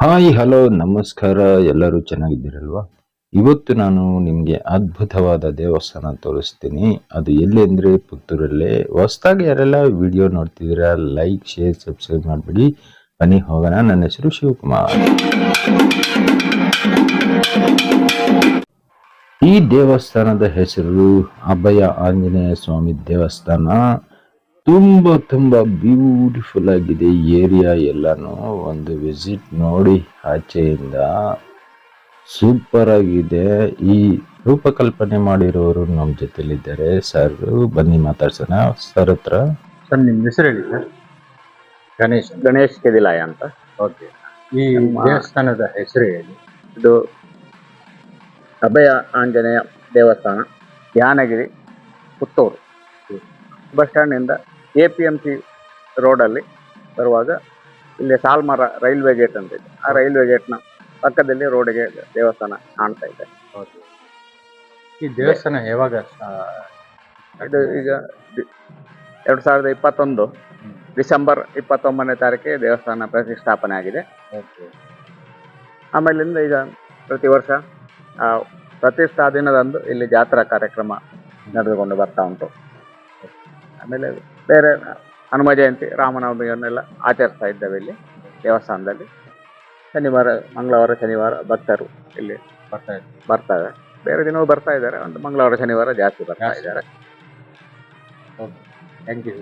Hi, hello, ನಮಸ್ಕಾರ, ಎಲ್ಲರೂ ಚೆನ್ನಾಗಿದ್ದೀರಲ್ವಾ? ಇವತ್ತು ನಾನು ನಿಮಗೆ ಅದ್ಭುತವಾದ ದೇವಸ್ಥಾನ ತೋರಿಸ್ತೀನಿ. ಅದು ಎಲ್ಲಿ ಅಂದರೆ ಪುತ್ತೂರಲ್ಲೇ. ಹೊಸದಾಗಿ ಯಾರೆಲ್ಲ ವಿಡಿಯೋ ನೋಡ್ತಿದ್ದೀರಾ, ಲೈಕ್, ಶೇರ್, ಸಬ್ಸ್ಕ್ರೈಬ್ ಮಾಡಿಬಿಡಿ. ಬನ್ನಿ, ಹೋಗೋಣ. ನನ್ನ ಹೆಸರು ಶಿವಕುಮಾರ್. ಈ ದೇವಸ್ಥಾನದ ಹೆಸರು ಅಭಯ ಆಂಜನೇಯ ಸ್ವಾಮಿ ದೇವಸ್ಥಾನ. ತುಂಬ ತುಂಬಾ ಬ್ಯೂಟಿಫುಲ್ ಆಗಿದೆ ಏರಿಯಾ ಎಲ್ಲಾನು. ಒಂದು ವಿಸಿಟ್ ನೋಡಿ ಆಚೆಯಿಂದ. ಸೂಪರ್ ಆಗಿದೆ. ಈ ರೂಪಕಲ್ಪನೆ ಮಾಡಿರೋರು ನಮ್ಮ ಜೊತೆಲಿದ್ದಾರೆ. ಸರ್ ಬನ್ನಿ ಮಾತಾಡ್ಸೋಣ. ಸರ್ ಹತ್ರ. ಸರ್ ನಿಮ್ಮ ಹೆಸರು ಹೇಳಿ ಸರ್ ಗಣೇಶ್ ಗಣೇಶ್ ಕೆದಿಲಾಯ ಅಂತ. ಓಕೆ ಈ ದೇವಸ್ಥಾನದ ಹೆಸರು ಹೇಳಿ. ಇದು ಅಭಯ ಆಂಜನೇಯ ದೇವಸ್ಥಾನ ಯಾನಗಿರಿ ಪುತ್ತೂರು. ಬಸ್ ಸ್ಟ್ಯಾಂಡ್ನಿಂದ ಎ ಪಿ ಎಂ ಸಿ ರೋಡಲ್ಲಿ ಬರುವಾಗ ಇಲ್ಲಿ ಸಾಲ್ಮರ ರೈಲ್ವೆ ಗೇಟ್ ಅಂತ ಇದೆ. ಆ ರೈಲ್ವೆ ಗೇಟ್ನ ಪಕ್ಕದಲ್ಲಿ ರೋಡಿಗೆ ದೇವಸ್ಥಾನ ಕಾಣ್ತಾ ಇದೆ. ಈ ದೇವಸ್ಥಾನ ಯಾವಾಗ ಇದು ಈಗ ಎರಡು ಸಾವಿರದ ಇಪ್ಪತ್ತೊಂದು ಡಿಸೆಂಬರ್ ಇಪ್ಪತ್ತೊಂಬತ್ತನೇ ತಾರೀಕಿಗೆ ದೇವಸ್ಥಾನ ಪ್ರತಿಷ್ಠಾಪನೆ ಆಗಿದೆ. ಆಮೇಲಿಂದ ಈಗ ಪ್ರತಿ ವರ್ಷ ಆ, ಪ್ರತಿಷ್ಠಾ ದಿನದಂದು ಇಲ್ಲಿ ಜಾತ್ರಾ ಕಾರ್ಯಕ್ರಮ ನಡೆದುಕೊಂಡು ಬರ್ತಾ ಉಂಟು. ಆಮೇಲೆ ಬೇರೆ ಹನುಮ ಜಯಂತಿ ರಾಮನವಮಿಯನ್ನೆಲ್ಲ ಆಚರಿಸ್ತಾ ಇದ್ದೇವೆ ಇಲ್ಲಿ ದೇವಸ್ಥಾನದಲ್ಲಿ. ಶನಿವಾರ ಮಂಗಳವಾರ ಶನಿವಾರ ಭಕ್ತರು ಇಲ್ಲಿ ಬರ್ತಾ ಇದ್ದಾರೆ. ಬರ್ತಾರೆ. ಬೇರೆ ದಿನವೂ ಬರ್ತಾ ಇದ್ದಾರೆ ಒಂದು ಮಂಗಳವಾರ ಶನಿವಾರ ಜಾಸ್ತಿ ಬರ್ತಾ. ಇದ್ದಾರೆ. ಥ್ಯಾಂಕ್ ಯು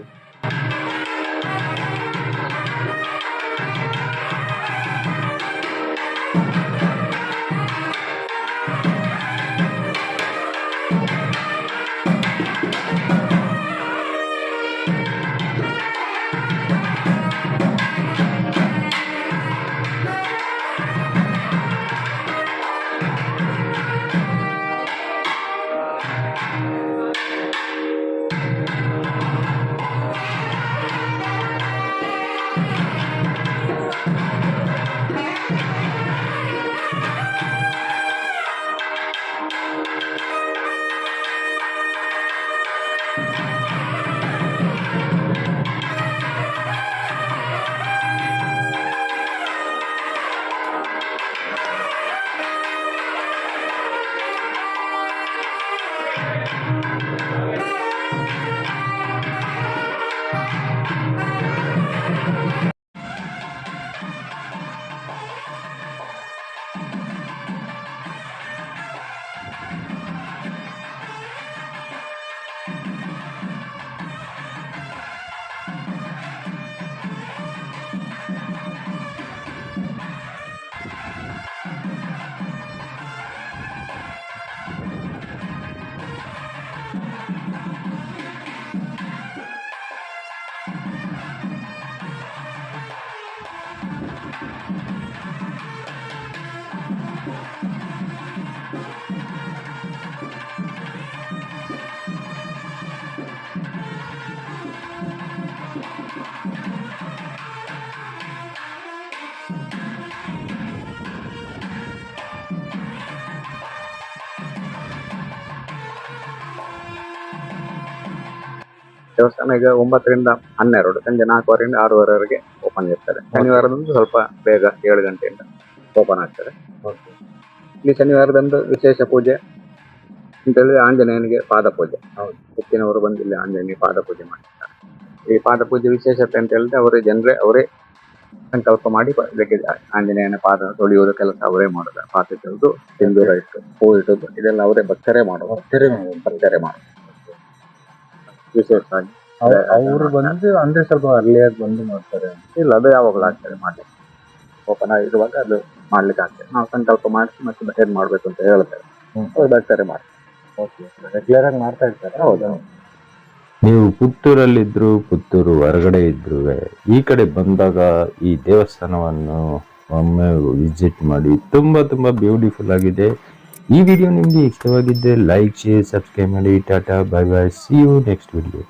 ದೇವಸ್ಥಾನ ಈಗ ಒಂಬತ್ತರಿಂದ ಹನ್ನೆರಡು ಸಂಜೆ ನಾಲ್ಕುವರೆಯಿಂದ ಆರೂವರೆವರೆಗೆ ಓಪನ್ ಇರ್ತಾರೆ ಶನಿವಾರದಂದು ಸ್ವಲ್ಪ ಬೇಗ ಏಳು ಗಂಟೆಯಿಂದ ಓಪನ್ ಆಗ್ತದೆ. ಇಲ್ಲಿ ಶನಿವಾರದಂದು ವಿಶೇಷ ಪೂಜೆ ಅಂತೇಳಿ ಆಂಜನೇಯನಿಗೆ ಪಾದ ಪೂಜೆ. ಹೌದು. ಹೆಚ್ಚಿನವರು ಬಂದು ಇಲ್ಲಿ ಆಂಜನೇಯ ಪಾದ ಪೂಜೆ ಮಾಡ್ತಾರೆ ಈ ಪಾದ ಪೂಜೆ ವಿಶೇಷತೆ ಅಂತ ಹೇಳಿದ್ರೆ ಅವರೇ ಜನರೇ ಅವರೇ ಸಂಕಲ್ಪ ಮಾಡಿ ಇದಕ್ಕೆ ಆಂಜನೇಯನ ಪಾದ ತೊಳೆಯುವುದು ಕೆಲಸ ಅವರೇ ಮಾಡೋದು. ಪಾತ್ರೆ ತೆಗೆದು ಸಿಂಧೂರ ಇಟ್ಟು ಹೂ ಇಟ್ಟುದು ಇದೆಲ್ಲ ಅವರೇ ಭಕ್ತರೇ ಮಾಡೋದು ಭಕ್ತರೇ ಭಕ್ತರೇ ಮಾಡೋದು ವಿಶೇಷವಾಗಿ ಅವರು ಬಂದು ಅಂದ್ರೆ ಸ್ವಲ್ಪ ಅರ್ಲಿಯಾಗಿ ಬಂದು ಮಾಡ್ತಾರೆ. ಇಲ್ಲ ಅದು ಯಾವಾಗಲೂ ಆಗ್ತಾರೆ ಮಾಡ್ಲಿಕ್ಕೆ. ಓಪನ್ ಆಗಿರುವಾಗ ಅದು ಮಾಡ್ಲಿಕ್ಕೆ ಆಗ್ತದೆ. ನಾವು ಸಂಕಲ್ಪ ಮಾಡಿಸಿ ಮತ್ತೆ ಏನ್ ಮಾಡ್ಬೇಕು ಅಂತ ಹೇಳ್ತಾರೆ ಭಕ್ತರೇ ಮಾಡ್ತಾರೆ. ಓಕೆ ರೆಗ್ಯುಲರ್ ಆಗಿ ಮಾಡ್ತಾ ಇರ್ತಾರೆ. ಹೌದು. ನೀವು ಪುತ್ತೂರಲ್ಲಿದ್ರು, ಪುತ್ತೂರು ಹೊರಗಡೆ ಇದ್ರು ಈ ಕಡೆ ಬಂದಾಗ ಈ ದೇವಸ್ಥಾನವನ್ನು ಒಮ್ಮೆ ವಿಸಿಟ್ ಮಾಡಿ. ತುಂಬ ತುಂಬ ಬ್ಯೂಟಿಫುಲ್ ಆಗಿದೆ. ಈ ವಿಡಿಯೋ ನಿಮಗೆ ಇಷ್ಟವಾಗಿದ್ದರೆ ಲೈಕ್ ಶೇರ್ ಸಬ್ಸ್ಕ್ರೈಬ್ ಮಾಡಿ. Tata bye bye see you next video